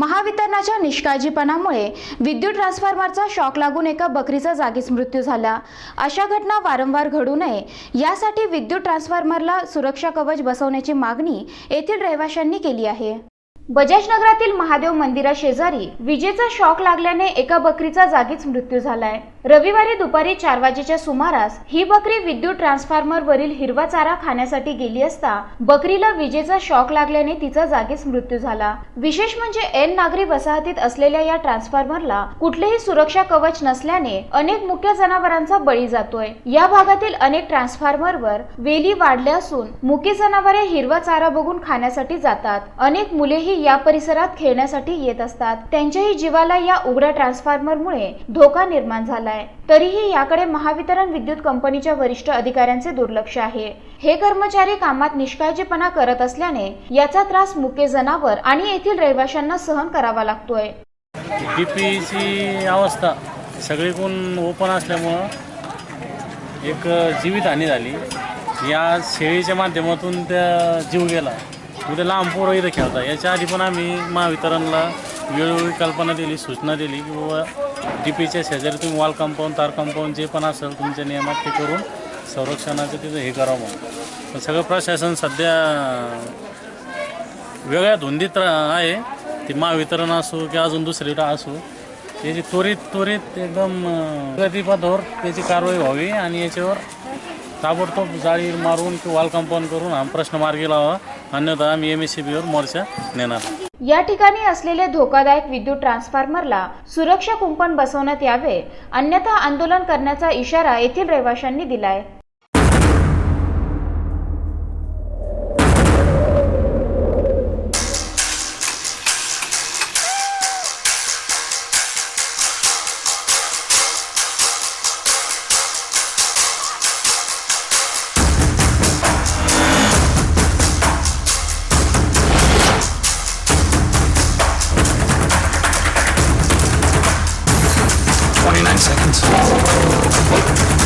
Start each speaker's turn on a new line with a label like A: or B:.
A: महावितरणाच्या निष्काळजीपणामुळे विद्युत ट्रान्सफॉर्मरचा शॉक लागून एका बकरीचा जागीच मृत्यू झाला. अशा घटना वारंवार घडू नये यासाठी विद्युत ट्रान्सफॉर्मरला सुरक्षा कवच बसवण्याची मागणी येथील रहिवाशांनी केली आहे. बजाज नगरातील महादेव मंदिरा शेजारी विजेचा शॉक लागल्याने एका बकरीचा जागीच मृत्यू झालाय. रविवारी दुपारी चार वाजेच्या सुमारास ही बकरी विद्युत ट्रान्सफॉर्मर वरील हिरवा चारा खाण्यासाठी गेली असता बकरीला विजेचा शॉक लागल्याने तिचा जागीच मृत्यू झाला. विशेष म्हणजे एन नागरी वसाहतीत असलेल्या या ट्रान्सफॉर्मरला कुठलेही सुरक्षा कवच नसल्याने अनेक मुख्य जनावरांचा बळी जातोय. या भागातील अनेक ट्रान्सफॉर्मरवर वेली वाढल्या असून मुकी जनावरे हिरवा चारा बघून खाण्यासाठी जातात. अनेक मुलेही या परिसरात खेळण्यासाठी येत असतात. त्यांच्याही जीवाला या उघड्या ट्रान्सफॉर्मरमुळे धोका निर्माण झालाय. तरीही याकडे महावितरण विद्युत कंपनीच्या वरिष्ठ अधिकाऱ्यांचे दुर्लक्ष आहे. हे कर्मचारी कामात निष्काळजीपणा करत असल्याने याचा त्रास मुके जनावर आणि येथील रहिवाशांना सहन करावा लागतोय.
B: अवस्था सगळीकडून ओपन असल्यामुळं एक जीवितहानी झाली. या शेळीच्या माध्यमातून त्या जीव गेला. उद्या लांब पोरं इथं खेळतात. याच्या आधी पण आम्ही महावितरणला वेळोवेळी कल्पना दिली सूचना दिली की बाबा डी पीच्या शेजारी तुम्ही वॉल कंपाऊंड तार कंपाऊंड जे पण असेल तुमच्या नियमात ते करून संरक्षणाचं तिथं हे करावं पण सगळं प्रशासन सध्या वेगळ्या धुंदीत आहे. ते महावितरण असो की अजून दुसरी असो त्याची त्वरित त्वरित एकदम अं, गतिपथावर त्याची कारवाई व्हावी आणि याच्यावर ताबडतोब जाळी मारून किंवा वॉल कंपाऊंड करून हा प्रश्न मार्गी लावा. अन्यथा आम्ही एम एस सी बीवर मोर्चा नेणार.
A: या ठिकाणी असलेले धोकादायक विद्युत ट्रान्सफॉर्मरला सुरक्षा कुंपण बसवण्यात यावे. अन्यथा आंदोलन करण्याचा इशारा येथील रहिवाशांनी दिलाय.
C: 29 seconds.